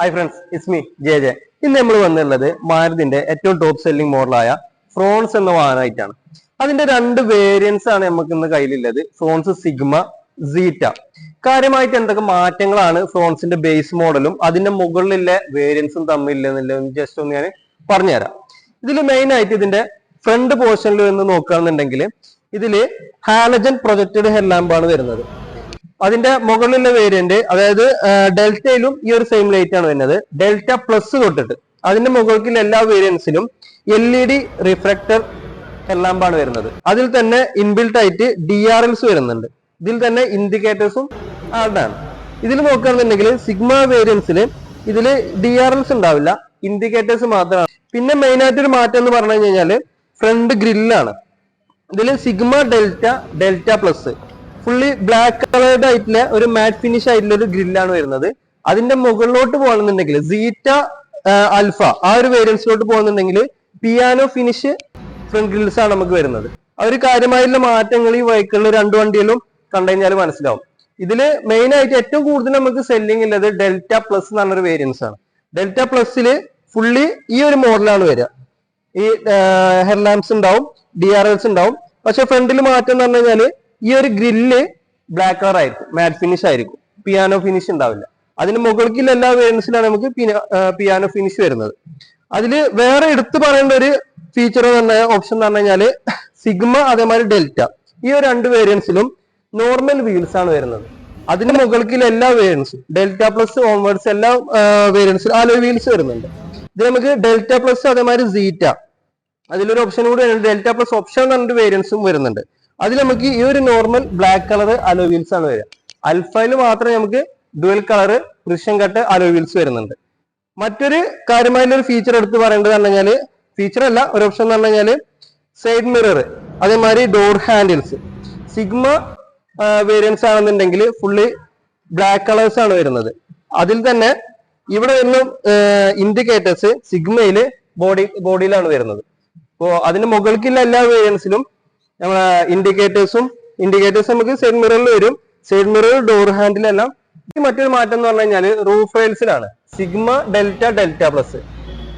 Hi friends Ismi J J ഇന്ന് നമ്മൾ വന്നിട്ടുള്ളത് മാരുതിന്റെ ഏറ്റവും ടോപ്പ് സെല്ലിംഗ് മോഡലായ ഫ്രോൺസ് എന്ന വാഹനമായിട്ടാണ്. അതിന്റെ രണ്ട് വേരിയൻസ് ആണ് നമുക്ക് ഇന്ന് കയ്യിലുള്ളത്. ഫ്രോൺസ് സിഗ്മ സീറ്റ കാര്യമായിട്ട് എന്തൊക്കെ മാറ്റങ്ങളാണ് ഫ്രോൺസിന്റെ ബേസ് മോഡലും അതിന്റെ മുകളിലെ വേരിയൻസും തമ്മിലെന്നുള്ളത് ജസ്റ്റ് ഒന്ന് ഞാൻ പറഞ്ഞുതരാം. ഇതിൽ മെയിൻ ആയിട്ട് ഇതിന്റെ ഫ്രണ്ട് പോർഷനിൽ നിന്ന് നോക്കുകയാണെന്നുണ്ടെങ്കിൽ ഇതിൽ ഹാലജൻ പ്രൊജക്റ്റഡ് ഹെഡ് ഹെഡ്ലാമ്പാണ് വരുന്നത്. അതിന്റെ മുകളിലുള്ള വേരിയന്റ് അതായത് ഡെൽറ്റയിലും ഈ ഒരു സെയിം ലൈറ്റ് ആണ് വരുന്നത്. ഡെൽറ്റ പ്ലസ് തൊട്ടിട്ട്. അതിന്റെ മുകളിൽ എല്ലാ വേരിയൻസിലും എൽ ഇ ഡി റിഫ്ലക്ടർ ഹെഡ്ലാമ്പാണ് വരുന്നത്. അതിൽ തന്നെ ഇൻബിൽട്ട് ആയിട്ട് ഡി ആർ എൽസ് വരുന്നുണ്ട്. ഇതിൽ തന്നെ ഇൻഡിക്കേറ്റേഴ്സും ആഡ് ആണ്. ഇതിൽ നോക്കുകയാണെന്നുണ്ടെങ്കിൽ സിഗ്മ വേരിയൻസിൽ ഇതിൽ ഡി ആർ എൽസ് ഉണ്ടാവില്ല. ഇൻഡിക്കേറ്റേഴ്സ് മാത്രമാണ്. പിന്നെ മെയിൻ ആയിട്ട് ഒരു മാറ്റം എന്ന് പറഞ്ഞു കഴിഞ്ഞാൽ ഫ്രണ്ട് ഗ്രില്ലാണ് ഇതിൽ Sigma Delta Delta plus fully black coloured ആയിട്ടുള്ള ഒരു മാറ്റ് ഫിനിഷ് ആയിട്ടുള്ള ഒരു ഗ്രില്ലാണ് വരുന്നത്. അതിന്റെ മുകളിലോട്ട് പോകണമെന്നുണ്ടെങ്കിൽ സീറ്റ അൽഫ ആ ഒരു വേരിയൻസിലോട്ട് പോകുന്നുണ്ടെങ്കിൽ പിയാനോ ഫിനിഷ് ഫ്രണ്ട് ഗ്രിൽസ് ആണ് നമുക്ക് വരുന്നത്. ആ ഒരു കാര്യമായിട്ടുള്ള മാറ്റങ്ങൾ ഈ വെഹിക്കിളിൽ രണ്ടു വണ്ടിയിലും കണ്ടു കഴിഞ്ഞാൽ മനസ്സിലാവും. ഇതിൽ മെയിൻ ആയിട്ട് ഏറ്റവും കൂടുതൽ നമുക്ക് സെല്ലിംഗ് ഉള്ളത് ഡെൽറ്റ പ്ലസ് എന്ന് പറഞ്ഞൊരു വേരിയൻസ് ആണ്. ഡെൽറ്റ പ്ലസ്സിൽ ഫുള്ളി ഈ ഒരു മോഡലാണ് വരിക. ഈ ഹെഡ് ലാംപ്സ് ഉണ്ടാവും ഡി ആർ എൽസ് ഉണ്ടാവും. പക്ഷെ ഫ്രണ്ടിൽ മാറ്റം എന്ന് പറഞ്ഞു കഴിഞ്ഞാൽ ഈ ഒരു ഗ്രില്ല് ബ്ലാക്ക് കളർ ആയിരിക്കും മാറ്റ് ഫിനിഷ് ആയിരിക്കും പിയാനോ ഫിനിഷ് ഉണ്ടാവില്ല. അതിന് മുകളിൽ എല്ലാ വേരിയൻസിലാണ് നമുക്ക് പിയാനോ ഫിനിഷ് വരുന്നത്. അതിൽ വേറെ എടുത്തു പറയേണ്ട ഒരു ഫീച്ചർ തന്നെ ഓപ്ഷൻ എന്ന് പറഞ്ഞു കഴിഞ്ഞാൽ സിഗ്മ അതേമാതിരി ഡെൽറ്റ ഈ ഒരു രണ്ട് വേരിയൻസിലും നോർമൽ വീൽസ് ആണ് വരുന്നത്. അതിന് മുകളിൽ എല്ലാ വേരിയൻസും ഡെൽറ്റ പ്ലസ് ഓൺവേർഡ്സ് എല്ലാ വേരിയൻസിലും ആലോ വീൽസ് വരുന്നുണ്ട്. ഇത് നമുക്ക് ഡെൽറ്റ പ്ലസ് അതേമാതിരി സീറ്റ അതിലൊരു ഓപ്ഷൻ കൂടി ഡെൽറ്റ പ്ലസ് ഓപ്ഷൻ രണ്ട് വേരിയൻസും വരുന്നുണ്ട്. അതിൽ നമുക്ക് ഈ ഒരു നോർമൽ ബ്ലാക്ക് കളർ അലോവീൽസ് ആണ് വരിക. അൽഫയിൽ മാത്രമേ നമുക്ക് ഡുവൽ കളർ കൃഷ്യം കട്ട് അലോവീൽസ് വരുന്നുണ്ട്. മറ്റൊരു കാര്യമായിട്ടുള്ള ഒരു ഫീച്ചർ എടുത്ത് പറയേണ്ടത് പറഞ്ഞു കഴിഞ്ഞാൽ ഫീച്ചർ അല്ല ഒരു ഓപ്ഷൻ എന്ന് പറഞ്ഞു കഴിഞ്ഞാൽ സൈഡ് മിറർ അതേമാതിരി ഡോർ ഹാൻഡിൽസ് സിഗ്മ വേരിയൻസ് ആണെന്നുണ്ടെങ്കിൽ ഫുള്ളി ബ്ലാക്ക് കളേഴ്സ് ആണ് വരുന്നത്. അതിൽ തന്നെ ഇവിടെ വരുന്ന ഇൻഡിക്കേറ്റേഴ്സ് സിഗ്മയിൽ ബോഡി ബോഡിയിലാണ് വരുന്നത്. അപ്പോ അതിന് മുകൾക്കുള്ള എല്ലാ വേരിയൻസിലും നമ്മളെ ഇൻഡിക്കേറ്റേഴ്സും ഇൻഡിക്കേറ്റേഴ്സ് നമുക്ക് സൈഡ് മിററിൽ വരും. സൈഡ് മിറർ ഡോർ ഹാൻഡിലെല്ലാം മറ്റൊരു മാറ്റം എന്ന് പറഞ്ഞു കഴിഞ്ഞാൽ റൂഫ് റെയിൽസിലാണ് സിഗ്മ ഡെൽറ്റ ഡെൽറ്റ പ്ലസ്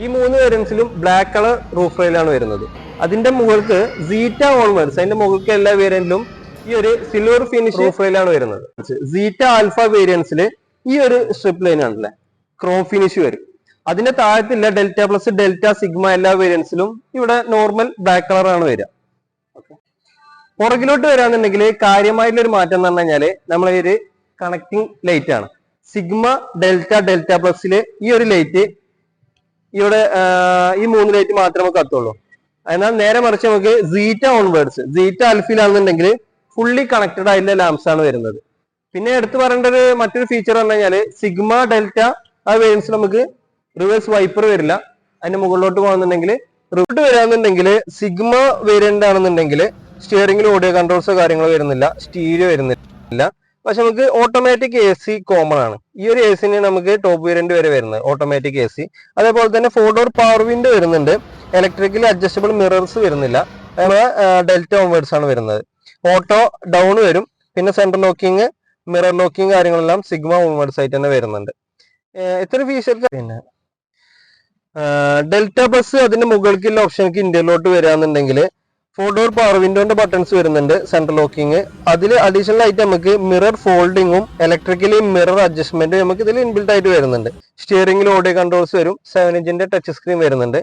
ഈ മൂന്ന് വേരിയൻസിലും ബ്ലാക്ക് കളർ റൂഫ് റെയിലാണ് വരുന്നത്. അതിന്റെ മുകൾക്ക് സീറ്റ ഓൺവേർഡ്സ് അതിന്റെ മുകൾക്ക് എല്ലാ വേരിയന്റിലും ഈ ഒരു സിൽവർ ഫിനിഷ് റൂഫ് റെയിലാണ് വരുന്നത്. സീറ്റ ആൽഫ വേരിയൻസിൽ ഈ ഒരു സ്ട്രിപ്പ് ലൈൻ ആണല്ലേ ക്രോം ഫിനിഷ് വരും. അതിന്റെ താഴത്തില്ല ഡെൽറ്റ പ്ലസ് ഡെൽറ്റ സിഗ്മ എല്ലാ വേരിയൻസിലും ഇവിടെ നോർമൽ ബ്ലാക്ക് കളർ ആണ് വരിക. പുറകിലോട്ട് വരാന്നുണ്ടെങ്കിൽ കാര്യമായിട്ടുള്ള ഒരു മാറ്റം എന്ന് പറഞ്ഞു കഴിഞ്ഞാൽ നമ്മളെ ഒരു കണക്ടിങ് ലൈറ്റ് ആണ്. സിഗ്മ ഡെൽറ്റ ഡെൽറ്റ പ്ലസിൽ ഈ ഒരു ലൈറ്റ് ഇവിടെ ഈ മൂന്ന് ലൈറ്റ് മാത്രമേ കത്തുള്ളൂ. എന്നാൽ നേരെ മറിച്ച് നമുക്ക് സീറ്റ ഓൺവേർഡ്സ് സീറ്റ അൽഫിലാണെന്നുണ്ടെങ്കിൽ ഫുള്ളി കണക്റ്റഡ് ആയിട്ടുള്ള ലാംസ് ആണ് വരുന്നത്. പിന്നെ എടുത്തു പറയേണ്ട ഒരു മറ്റൊരു ഫീച്ചർ പറഞ്ഞു കഴിഞ്ഞാൽ സിഗ്മ ഡെൽറ്റ ആ വേരിയൻസ് നമുക്ക് റിവേഴ്സ് വൈപ്പർ വരില്ല. അതിന്റെ മുകളിലോട്ട് പോകുന്നുണ്ടെങ്കിൽ റിവേർട്ട് വരാന്നുണ്ടെങ്കിൽ സിഗ്മ വേരിയന്റ് ആണെന്നുണ്ടെങ്കിൽ സ്റ്റിയറിംഗിൽ ഓഡിയോ കൺട്രോൾസ് കാര്യങ്ങളോ വരുന്നില്ല. സ്റ്റീരിയോ വരുന്നില്ല. പക്ഷെ നമുക്ക് ഓട്ടോമാറ്റിക് എ സി കോമൺ ആണ്. ഈ ഒരു എ സിന് നമുക്ക് ടോപ്പ് വേരിയന്റ് വരെ വരുന്നത്. ഓട്ടോമാറ്റിക് എ സി അതേപോലെ തന്നെ ഫോർ ഡോർ പവർ വിൻഡോ വരുന്നുണ്ട്. ഇലക്ട്രിക്കലി അഡ്ജസ്റ്റബിൾ മിറേഴ്സ് വരുന്നില്ല. അതുപോലെ ഡെൽറ്റ ഓൺവേർഡ്സ് ആണ് വരുന്നത്. ഓട്ടോ ഡൗൺ വരും. പിന്നെ സെൻട്രൽ ലോക്കിംഗ് മിറർ ലോക്കിംഗ് കാര്യങ്ങളെല്ലാം സിഗ്മ ഓൺവേർഡ്സ് ആയിട്ട് തന്നെ വരുന്നുണ്ട്. എത്ര ഫീച്ചർ പിന്നെ ഡെൽറ്റ ബസ് അതിന്റെ മുകളിലുള്ള ഓപ്ഷനിലേക്ക് ഇന്ത്യയിലോട്ട് വരികയാണെന്നുണ്ടെങ്കിൽ ഫോർ ഡോർ പവർ വിൻഡോന്റെ ബട്ടൺസ് വരുന്നുണ്ട് സെൻട്രൽ ലോക്കിംഗ് അതിൽ അഡീഷണൽ ആയിട്ട് നമുക്ക് മിറർ ഫോൾഡിങ്ങും ഇലക്ട്രിക്കലി മിറർ അഡ്ജസ്റ്റ്മെന്റും നമുക്ക് ഇതിൽ ഇൻബിൽഡ് ആയിട്ട് വരുന്നുണ്ട്. സ്റ്റിയറിംഗിൽ ഓഡിയോ കൺട്രോൾസ് വരും സെവൻ ഇഞ്ചിന്റെ ടച്ച് സ്ക്രീൻ വരുന്നുണ്ട്.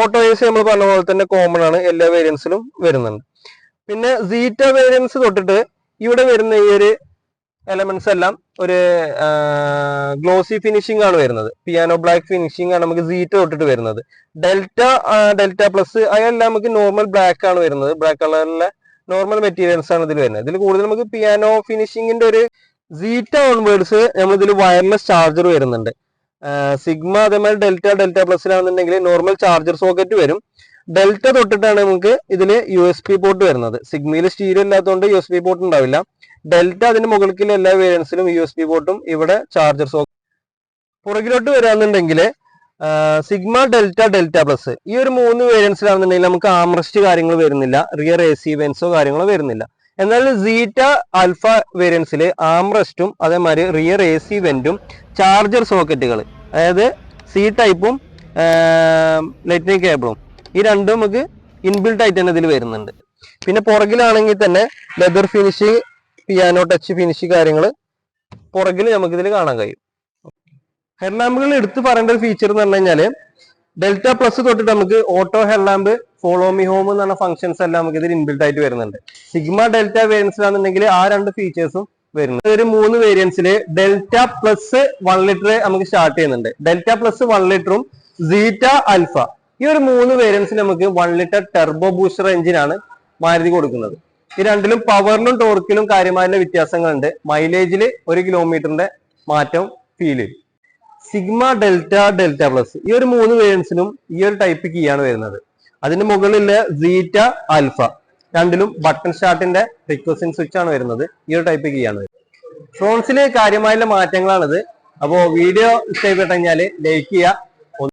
ഓട്ടോ എ സി നമ്മൾ പറഞ്ഞ പോലെ തന്നെ കോമൺ ആണ് എല്ലാ വേരിയൻസിലും വരുന്നുണ്ട്. പിന്നെ സീറ്റ വേരിയൻസ് തൊട്ടിട്ട് ഇവിടെ വരുന്ന ഈ ഒരു എലമെന്റ്സ് എല്ലാം ഒരു ഗ്ലോസി ഫിനിഷിംഗ് ആണ് വരുന്നത്. പിയാനോ ബ്ലാക്ക് ഫിനിഷിംഗ് ആണ് നമുക്ക് സീറ്റ് തൊട്ടിട്ട് വരുന്നത്. ഡെൽറ്റ ഡെൽറ്റ പ്ലസ് അതെല്ലാം നമുക്ക് നോർമൽ ബ്ലാക്ക് ആണ് വരുന്നത്. ബ്ലാക്ക് കളറിലെ നോർമൽ മെറ്റീരിയൽസ് ആണ് ഇതിൽ വരുന്നത്. ഇതിൽ കൂടുതൽ നമുക്ക് പിയാനോ ഫിനിഷിംഗിന്റെ ഒരു സീറ്റ ഓൺവേർഡ്സ് നമ്മൾ ഇതിൽ വയർലെസ് ചാർജർ വരുന്നുണ്ട് സിഗ്മ അതേമാതിരി ഡെൽറ്റ ഡെൽറ്റ പ്ലസ് പ്ലസിലാണെന്നുണ്ടെങ്കിൽ നോർമൽ ചാർജർ സോക്കറ്റ് വരും. ഡെൽറ്റ തൊട്ടിട്ടാണ് നമുക്ക് ഇതിൽ യു എസ് പി പോർട്ട് വരുന്നത്. സിഗ്മയിൽ സ്റ്റീരിയോ ഇല്ലാത്തതുകൊണ്ട് യു എസ് പി പോർട്ട് ഉണ്ടാവില്ല. ഡെൽറ്റ അതിന് മുകളിൽ എല്ലാ വേരിയൻസിലും യു എസ് പി പോർട്ടും ഇവിടെ ചാർജർ സോക്കറ്റ് പുറകിലോട്ട് വരാന്നുണ്ടെങ്കിൽ സിഗ്മ ഡെൽറ്റ ഡെൽറ്റ പ്ലസ് ഈ ഒരു മൂന്ന് വേരിയൻസിലാണെന്നുണ്ടെങ്കിൽ നമുക്ക് ആംറസ്റ്റ് കാര്യങ്ങൾ വരുന്നില്ല. റിയർ എ സി വെൻസോ കാര്യങ്ങളോ വരുന്നില്ല. എന്നാൽ സീറ്റ ആൽഫ വേരിയൻസിൽ ആംറസ്റ്റും അതേമാതിരി റിയർ എ സി വെന്റും ചാർജർ സോക്കറ്റുകൾ അതായത് സി ടൈപ്പും ലൈറ്റിനിങ് കേബിളും ഈ രണ്ടും നമുക്ക് ഇൻബിൽട്ട് ആയിട്ട് തന്നെ ഇതിൽ വരുന്നുണ്ട്. പിന്നെ പുറകിലാണെങ്കിൽ തന്നെ leather finish piano touch finish കാര്യങ്ങൾ പുറകിൽ നമുക്ക് ഇതിൽ കാണാൻ കഴിയും. ഹെഡ്ലാമ്പുകൾ എടുത്ത് പറയേണ്ട ഒരു ഫീച്ചർ എന്ന് പറഞ്ഞു കഴിഞ്ഞാൽ ഡെൽറ്റ പ്ലസ് തൊട്ടിട്ട് നമുക്ക് auto headlamp follow me home എന്ന് പറഞ്ഞ ഫംഗ്ഷൻസ് എല്ലാം നമുക്ക് ഇതിൽ ഇൻബിൽട്ട് ആയിട്ട് വരുന്നുണ്ട്. സിഗ്മ ഡെൽറ്റ വേരിയൻസിലാണെന്നുണ്ടെങ്കിൽ ആ രണ്ട് ഫീച്ചേഴ്സും വരുന്നത് ഒരു മൂന്ന് വേരിയൻസിൽ ഡെൽറ്റ പ്ലസ് വൺ ലിറ്റർ നമുക്ക് സ്റ്റാർട്ട് ചെയ്യുന്നുണ്ട്. ഡെൽറ്റ പ്ലസ് വൺ ലിറ്ററും സീറ്റ അൽഫ ഈ ഒരു മൂന്ന് വേരിയൻസ് നമുക്ക് വൺ ലിറ്റർ ടെർബോ ബൂസ്റ്റർ എഞ്ചിനാണ് മാരുതി കൊടുക്കുന്നത്. ഈ രണ്ടിലും പവറിലും ടോർക്കിലും കാര്യമായ വ്യത്യാസങ്ങളുണ്ട്. മൈലേജിൽ ഒരു കിലോമീറ്ററിന്റെ മാറ്റം ഫീൽ ചെയ്യും സിഗ്മ ഡെൽറ്റ ഡെൽറ്റ പ്ലസ് ഈ ഒരു മൂന്ന് വേരിയൻസിനും ഈ ഒരു ടൈപ്പ് കീയാണ് വരുന്നത്. അതിന് മുകളിലെ സീറ്റ ആൽഫ രണ്ടിലും ബട്ടൺ സ്റ്റാർട്ടിന്റെ റിക്വസ്റ്റിംഗ് സ്വിച്ച് ആണ് വരുന്നത്. ഈ ഒരു ടൈപ്പ് കീയാണ് ഫ്രോൺസിലെ കാര്യമായ മാറ്റങ്ങളാണിത്. അപ്പോ വീഡിയോ ഇഷ്ടപ്പെട്ടു ലൈക്ക് ചെയ്യുക.